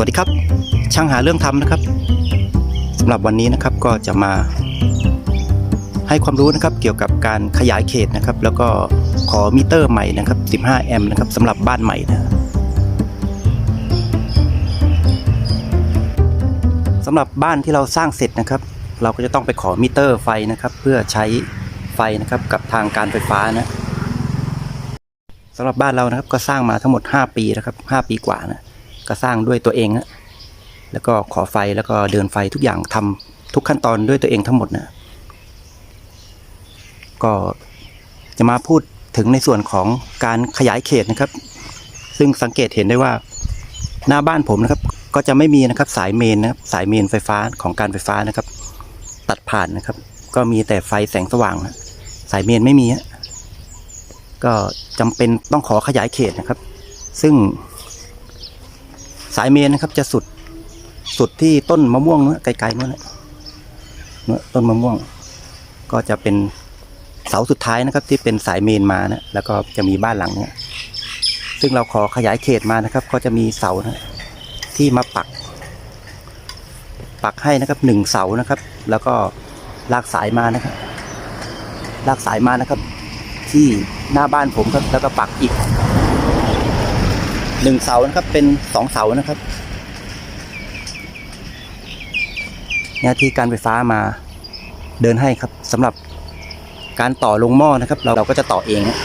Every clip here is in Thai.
วัสดีครับ ช่างหาเรื่องทำนะครับสำหรับวันนี้นะครับก็จะมาให้ความรู้นะครับเกี่ยวกับการขยายเขตนะครับ แล้วก็ขอมิเตอร์ใหม่นะครับ 15 แอมป์นะครับสำหรับบ้านใหม่นะสำหรับบ้านที่เราสร้างเสร็จนะครับ เราก็จะต้องไปขอมิเตอร์ไฟนะครับ เพื่อใช้ไฟนะครับกับทางการไฟฟ้านะสำหรับบ้านเรานะครับก็สร้างมาทั้งหมด 5 ปีนะครับ 5 ปีกว่านะ ก็สร้างด้วยตัวเองนะแล้วก็ขอไฟแล้วก็เดินไฟทุกอย่างทำทุกขั้นตอนด้วยตัวเองทั้งหมดนะก็จะมาพูดถึงในส่วนของการขยายเขตนะครับ ซึ่งสังเกตเห็นได้ว่าหน้าบ้านผมนะครับ ก็จะไม่มีนะครับสายเมนนะครับสายเมนไฟฟ้าของการไฟฟ้านะครับ ตัดผ่านนะครับ ก็มีแต่ไฟแสงสว่างนะสายเมนไม่มีก็จำเป็นต้องขอขยายเขตนะครับ ซึ่ง สายเมนนะครับ จะสุดสุดที่ต้นมะม่วงนู้นไกลๆนู้นนะนู้นต้นมะม่วง ก็จะเป็นเสาสุดท้ายนะครับ ที่เป็นสายเมนมานะแล้วก็จะมีบ้านหลังเนี้ยซึ่งเราขอขยายเขตมานะครับ ก็จะมีเสานะที่มาปัก ปักให้นะครับหนึ่งเสานะครับ แล้วก็ลากสายมานะครับ ลากสายมานะครับ ที่หน้าบ้านผมครับแล้วก็ปักอีก หนึ่งเสานะครับ เป็นสองเสานะครับเนี่ยที่การไฟฟ้ามาเดินให้ครับสำหรับการต่อลงหม้อนะครับ เราเราก็จะต่อเองนะ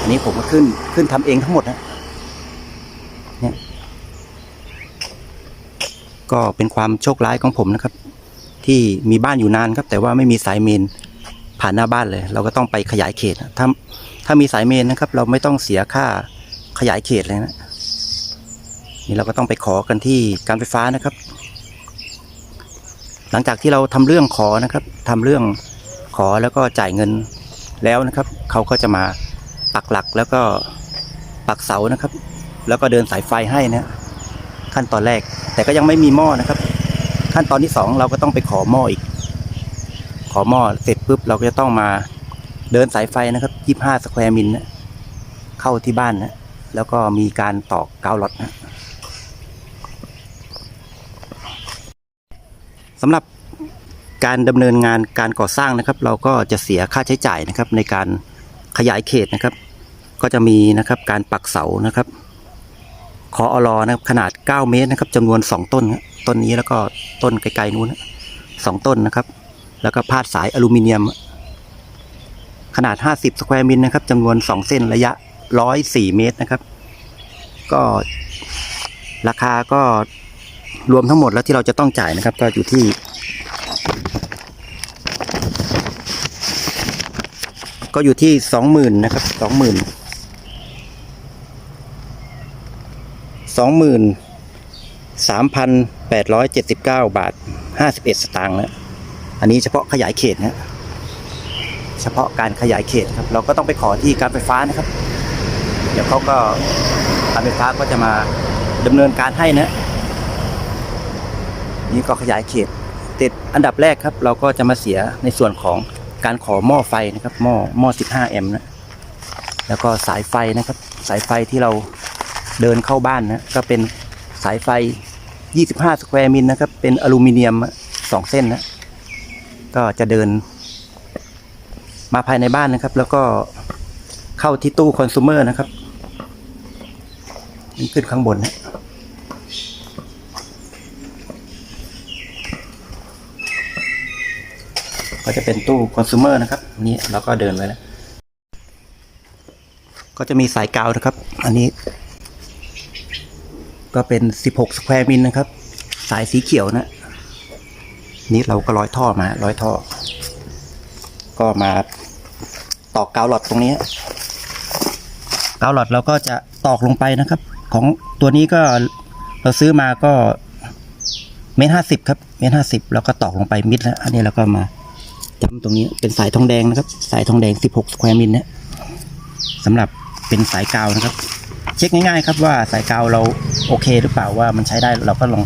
อันนี้ผมก็ขึ้นขึ้นทำเองทั้งหมดนะเนี่ยก็เป็นความโชคร้ายของผมนะครับ ที่มีบ้านอยู่นานครับ แต่ว่าไม่มีสายเมนผ่านหน้าบ้านเลย เราก็ต้องไปขยายเขตถ้าถ้ามีสายเมนนะครับ เราไม่ต้องเสียค่า ขยายเขตเลยนะนี่เราก็ต้องไปขอกันที่การไฟฟ้านะครับ หลังจากที่เราทำเรื่องขอนะครับทำเรื่องขอแล้วก็จ่ายเงินแล้วนะครับ เขาก็จะมาปักหลักแล้วก็ปักเสานะครับ แล้วก็เดินสายไฟให้นะขั้นตอนแรก แต่ก็ยังไม่มีหม้อนะครับ ขั้นตอนที่สองเราก็ต้องไปขอหม้ออีก ขอหม้อเสร็จปุ๊บเราก็จะต้องมาเดินสายไฟนะครับยี่ห้าสแควร์มิลนะเข้าที่บ้านนะ แล้วก็มีการตอกกาวล็อตนะสำหรับการดำเนินงานการก่อสร้างนะครับ เราก็จะเสียค่าใช้จ่ายนะครับ ในการขยายเขตนะครับ ก็จะมีนะครับการปักเสานะครับคออรอนะครับขนาด 9 เมตรนะครับจำนวน 2 ต้นต้นนี้แล้วก็ต้นไกลๆนู้นสองต้นนะครับ แล้วก็พาดสายอลูมิเนียม ขนาด 50 สแควร์มิลนะครับจำนวน 2 เส้นระยะ 104เมตรนะครับ ก็ราคาก็รวมทั้งหมดแล้วที่เราจะต้องจ่ายนะครับ ก็อยู่ที่ ก็อยู่ที่20,000นนะครับ20,000 23,879บเก้าบาท51สตางค์นะอันนี้เฉพาะขยายเขตนะเฉพาะการขยายเขตครับ เราก็ต้องไปขอที่การไฟฟ้านะครับ เดี๋ยวเขาก็การไฟฟ้าก็จะมาดำเนินการให้นะ นี่ก็ขยายเขต ติดอันดับแรกครับ เราก็จะมาเสียในส่วนของการขอหม้อไฟนะครับหม้อหม้อ 15 แอมป์นะแล้วก็สายไฟนะครับ สายไฟที่เราเดินเข้าบ้านนะก็เป็นสายไฟ 25 สแควร์มิลนะครับ เป็นอลูมิเนียมสองเส้นนะก็จะเดิน มาภายในบ้านนะครับ แล้วก็เข้าที่ตู้คอน sumer นะครับ นี่ขึ้นข้างบนนะก็จะเป็นตู้คอน sumer นะครับนี่เราก็เดินไปแล้ว ก็จะมีสายกาวนะครับ อันนี้ ก็เป็น 16 สแควร์มิลนะครับ สายสีเขียวนะ นี่เราก็ร้อยท่อมา ร้อยท่อ ก็มาตอกกาวหลอดตรงนี้ กาวหลอดเราก็จะตอกลงไปนะครับ ของตัวนี้ก็เราซื้อมาก็เมตรห้าสิบครับ เมตรห้าสิบแล้วก็ตอกลงไปมิดแล้ว อันนี้เราก็มาจำตรงนี้เป็นสายทองแดงนะครับ สายทองแดง16สแควร์มิลนี่ยสำหรับเป็นสายกาวนะครับ เช็คง่ายๆครับว่าสายกาวเราโอเคหรือเปล่าว่ามันใช้ได้เราก็ลอง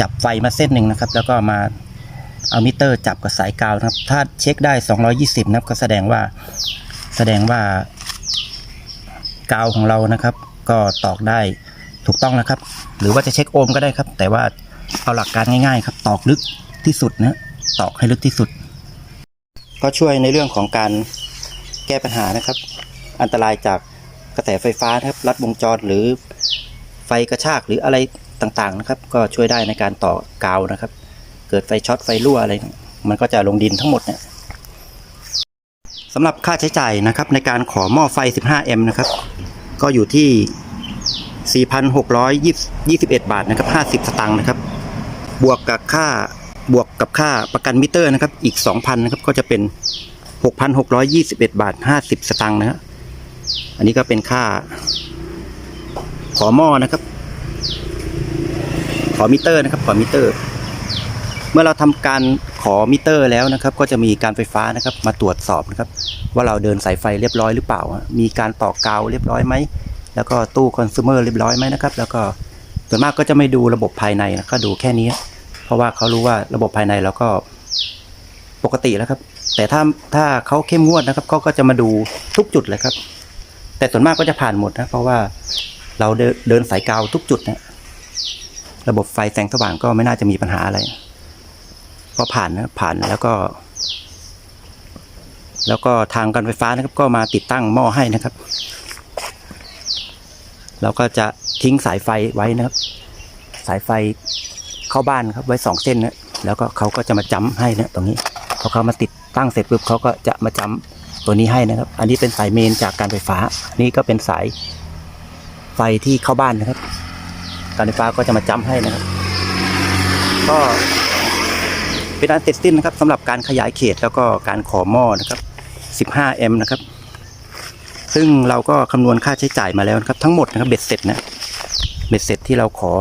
จับไฟมาเส้นหนึ่งนะครับ แล้วก็มาเอามิเตอร์จับกับสายกาวนะครับ ถ้าเช็คได้ 220นะครับก็แสดงว่าแสดงว่ากาวของเรานะครับ ก็ตอกได้ถูกต้องนะครับ หรือว่าจะเช็คโอห์มก็ได้ครับ แต่ว่าเอาหลักการง่ายๆ ครับ ตอกลึกที่สุดนะตอกให้ลึกที่สุด ก็ช่วยในเรื่องของการแก้ปัญหานะครับ อันตรายจากกระแสไฟฟ้านะครับลัดวงจรหรือไฟกระชากหรืออะไรต่างๆนะครับ ก็ช่วยได้ในการต่อกาวนะครับ เกิดไฟช็อตไฟรั่วอะไร มันก็จะลงดินทั้งหมดเนี่ยสำหรับค่าใช้จ่ายนะครับในการขอหม้อไฟ 15M นะครับ ก็อยู่ที่ 4,621 บาทนะครับ 50 สตางค์นะครับ บวกกับค่าบวกกับค่าประกันมิเตอร์นะครับ อีก 2,000นะครับ ก็จะเป็น 6,621 บาท 50 สตางค์นะฮะอันนี้ก็เป็นค่า ขอหม้อนะครับ ขอมิเตอร์นะครับ ขอมิเตอร์ มื่อเราทำการขอมิเตอร์แล้วนะครับ ก็จะมีการไฟฟ้านะครับ มาตรวจสอบนะครับ ว่าเราเดินสายไฟเรียบร้อยหรือเปล่า มีการต่อกาวเรียบร้อยไหมแล้วก็ตู้คอน sumer เรียบร้อยไหมนะครับ แล้วก็ส่วนมากก็จะไม่ดูระบบภายในนะก็ดูแค่นี้ เพราะว่าเขารู้ว่าระบบภายในเราก็ปกติแล้วครับ แต่ถ้าถ้าเขาเข้มงวดนะครับเขาก็จะมาดูทุกจุดเลยครับ แต่ส่วนมากก็จะผ่านหมดนะ เพราะว่าเราเดินเดินสายกาวทุกจุดนะระบบไฟแสงสว่างก็ไม่น่าจะมีปัญหาอะไร ก็ผ่านนะผ่านแล้วก็ แล้วก็ทางการไฟฟ้านะครับ ก็มาติดตั้งหม้อให้นะครับ เราก็จะทิ้งสายไฟไว้นะครับ สายไฟเข้าบ้านครับไว้สองเส้นนะแล้วก็เขาก็จะมาจ้ำให้นะตรงนี้พอเขามาติดตั้งเสร็จปุ๊บเขาก็จะมาจ้ำตัวนี้ให้นะครับ อันนี้เป็นสายเมนจากการไฟฟ้าอันนี่ก็เป็นสายไฟที่เข้าบ้านนะครับ การไฟฟ้าก็จะมาจ้ำให้นะครับ ก็ เป็นอันเสร็จสิ้นนะครับสำหรับการขยายเขตแล้วก็การขอหม้อนะครับ 15M นะครับ ซึ่งเราก็คำนวณค่าใช้จ่ายมาแล้วนะครับ ทั้งหมดนะครับเบ็ดเสร็จนะเบ็ดเสร็จที่เราขอ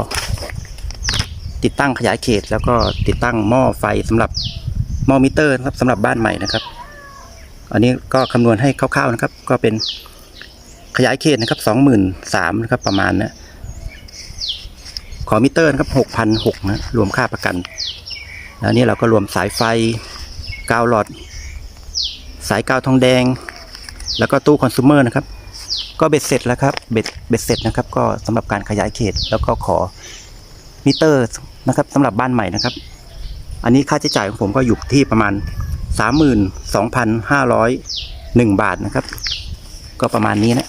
ติดตั้งขยายเขต แล้วก็ติดตั้งหม้อไฟสำหรับหม้อมิเตอร์นะครับสำหรับบ้านใหม่นะครับ อันนี้ก็คำนวณให้คร่าวๆนะครับ ก็เป็นขยายเขตนะครับสองหมื่นสามนะครับประมาณนะขอมิเตอร์นะครับหกพันหกนะรวมค่าประกัน แล้วนี่เราก็รวมสายไฟกาวหลอด สายกาวทองแดง แล้วก็ตู้คอน sumer นะครับ ก็เบ็ดเสร็จแล้วครับเบ็ดเบ็ดเสร็จนะครับ ก็สำหรับการขยายเขตแล้วก็ขอมิเตอร์นะครับสำหรับบ้านใหม่นะครับ อันนี้ค่าใช้จ่ายของผมก็อยู่ที่ประมาณ 32,501 บาทนะครับ ก็ประมาณนี้นะ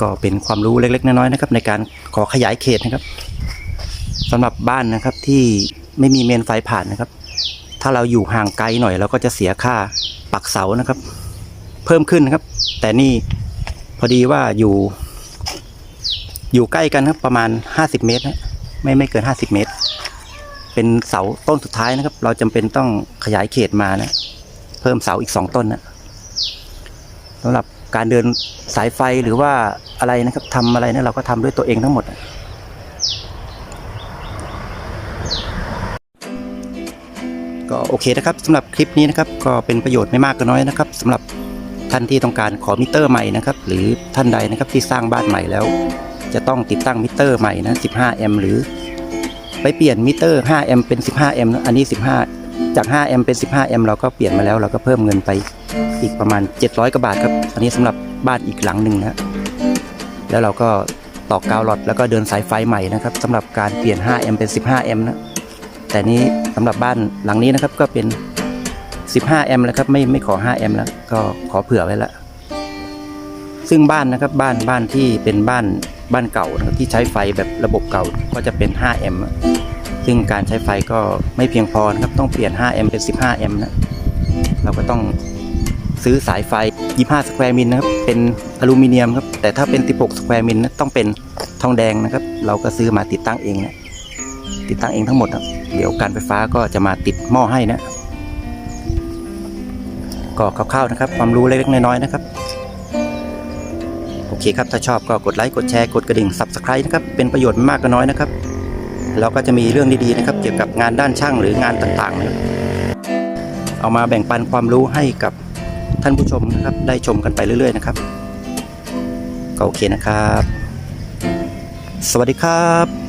ก็เป็นความรู้เล็กๆน้อยๆนะครับ ในการขอขยายเขตนะครับ สำหรับบ้านนะครับที่ไม่มีเมนไฟผ่านนะครับ ถ้าเราอยู่ห่างไกลหน่อยเราก็จะเสียค่าปักเสานะครับ เพิ่มขึ้นนครับ แต่นี่พอดีว่าอยู่ อยู่ใกล้กันครับประมาณ 50 เมตรนะไม่ไม่เกิน 50 เมตร เป็นเสาต้นสุดท้ายนะครับ เราจำเป็นต้องขยายเขตมานะ เพิ่มเสาอีกสองต้นนะสำหรับการเดินสายไฟหรือว่าอะไรนะครับทำอะไรนะเราก็ทำด้วยตัวเองทั้งหมดนะ เคนะครับสำหรับคลิปนี้นะครับก็เป็นประโยชน์ไม่มากก็น้อยนะครับสำหรับท่านที่ต้องการขอมิเตอร์ใหม่นะครับหรือท่านใดนะครับที่สร้างบ้านใหม่แล้ว จะต้องติดตั้งมิเตอร์ใหม่นะ 15M หรือ ไปเปลี่ยนมิเตอร์ 5M เป็น 15M นะอันนี้ 15 จาก 5M เป็น 15M เราก็เปลี่ยนมาแล้วเราก็เพิ่มเงินไปอีกประมาณ 700กว่าบาทครับอันนี้สำหรับบ้านอีกหลังหนึ่งนะแล้วเราก็ตอกกาวหลอดแล้วก็เดินสายไฟใหม่นะครับสำหรับการเปลี่ยน 5M เป็น 15M นะ แต่นี้สำหรับบ้านหลังนี้นะครับก็เป็น 15M แล้วครับไม่ไม่ขอ 5M แล้วก็ขอเผื่อไว้ล้วซึ่งบ้านนะครับบ้านบ้านที่เป็นบ้านบ้านเก่านะครับที่ใช้ไฟแบบระบบเก่าก็จะเป็น 5M อะซึ่งการใช้ไฟก็ไม่เพียงพอนะครับต้องเปลี่ยน 5M เป็น 15M นะเราก็ต้องซื้อสายไฟ 25 สแควร์มิลนะครับเป็นอลูมิเนียมครับแต่ถ้าเป็น 16 สแควร์มิลนะต้องเป็นทองแดงนะครับ เราก็ซื้อมาติดตั้งเองนะ ติดตั้งเองทั้งหมดครับเดี๋ยวการไฟฟ้าก็จะมาติดหม้อให้นะ ก็คร่าวๆนะครับ ความรู้เล็กๆน้อยๆนะครับ โอเคครับ ถ้าชอบก็กดไลค์กดแชร์กดกระดิ่ง Subscribe นะครับ เป็นประโยชน์มากก็น้อยนะครับ เราก็จะมีเรื่องดีๆนะครับ เกี่ยวกับงานด้านช่างหรืองานต่างๆนะครับเอามาแบ่งปันความรู้ให้กับท่านผู้ชมนะครับ ได้ชมกันไปเรื่อย ๆ นะครับก็โอเคนะครับ สวัสดีครับ